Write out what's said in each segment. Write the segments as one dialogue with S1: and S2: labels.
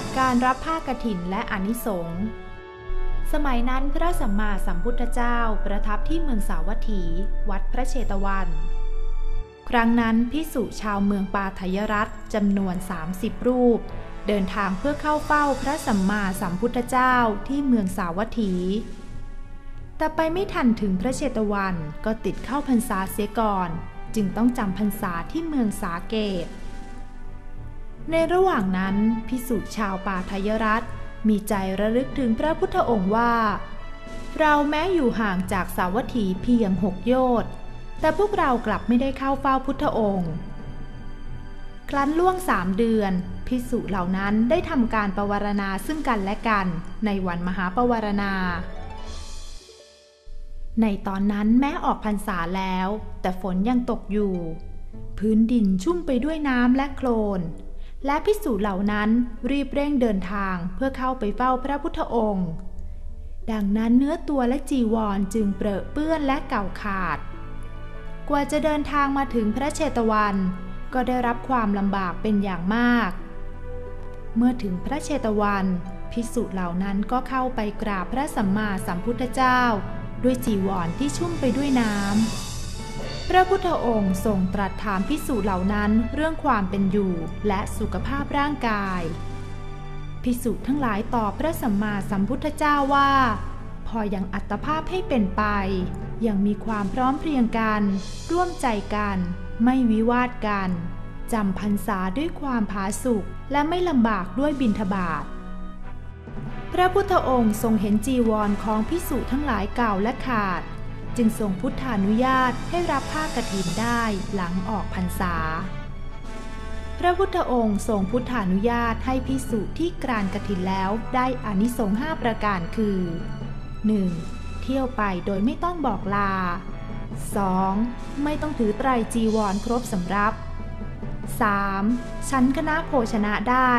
S1: วัติการรับผ้ากฐินและอนิสงส์สมัยนั้นพระสัมมาสัมพุทธเจ้าประทับที่เมืองสาวัตถี วัดพระเชตวัน ครั้งนั้นพิสุชาวเมืองปาทยรัฐจำนวน 30 รูป เดินทางเพื่อเข้าเฝ้าพระสัมมาสัมพุทธเจ้าที่เมืองสาวัตถี แต่ไปไม่ทันถึงพระเชตวันก็ติดเข้าพรรษาเสียก่อน จึงต้องจำพรรษาที่เมืองสาเกต ในระหว่างนั้นพิสุชาวป่าทยรัฐมีใจระลึกถึงพระพุทธองค์ว่า เราแม้อยู่ห่างจากสาวัตถีเพียงหกโยชน์แต่พวกเรากลับไม่ได้เข้าเฝ้าพุทธองค์ ครั้นล่วงสามเดือน พิสุเหล่านั้นได้ทำการประวารณาซึ่งกันและกันในวันมหาประวารณา ในตอนนั้นแม้ออกพรรษาแล้ว แต่ฝนยังตกอยู่ พื้นดินชุ่มไปด้วยน้ำและโคลน และพิสูจน์เหล่านั้นรีบเร่งเดินทางเพื่อเข้าไปเฝ้าพระพุทธองค์ ดังนั้นเนื้อตัวและจีวรจึงเปรอะเปื้อนและเก่าขาด กว่าจะเดินทางมาถึงพระเชตวัน ก็ได้รับความลำบากเป็นอย่างมาก เมื่อถึงพระเชตวันพิสุเหล่านั้นก็เข้าไปกราบพระสัมมาสัมพุทธเจ้า ด้วยจีวรที่ชุ่มไปด้วยน้ำ พระพุทธองค์ทรงตรัสถามพิสูจน์เหล่านั้นเรื่องความเป็นอยู่และสุขภาพร่างกายพิสูจน์ทั้งหลายตอบพระสัมมาสัมพุทธเจ้าว่า พอยังอัตภาพให้เป็นไป ยังมีความพร้อมเพรียงกัน ร่วมใจกัน ไม่วิวาทกันจำพรรษาด้วยความผาสุกและไม่ลำบากด้วยบินทบาทพระพุทธองค์ทรงเห็นจีวรของพิสุทั้งหลายเก่าและขาด จึงทรงพุทธานุญาตให้รับผ้ากฐินได้หลังออกพรรษา พระพุทธองค์ทรงพุทธานุญาตให้พิสุที่กรานกฐินแล้วได้อานิสงส์ห้าประการคือ 1. เที่ยวไปโดยไม่ต้องบอกลา 2. ไม่ต้องถือไตรจีวรครบสำรับ 3. ชั้นคณะโภชนะได้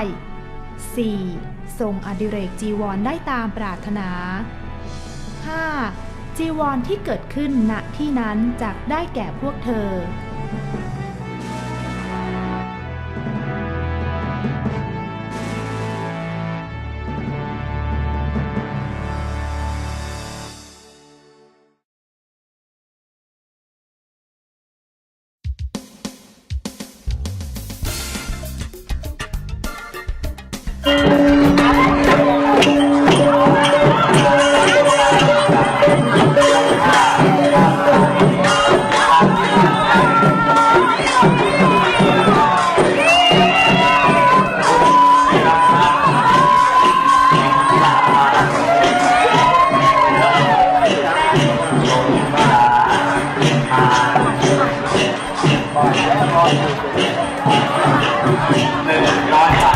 S1: 4. ทรงอดิเรกจีวรได้ตามปรารถนา 5. จีวรที่เกิดขึ้นณที่นั้นจักได้แก่พวกเธอ
S2: Thank Thank şey you.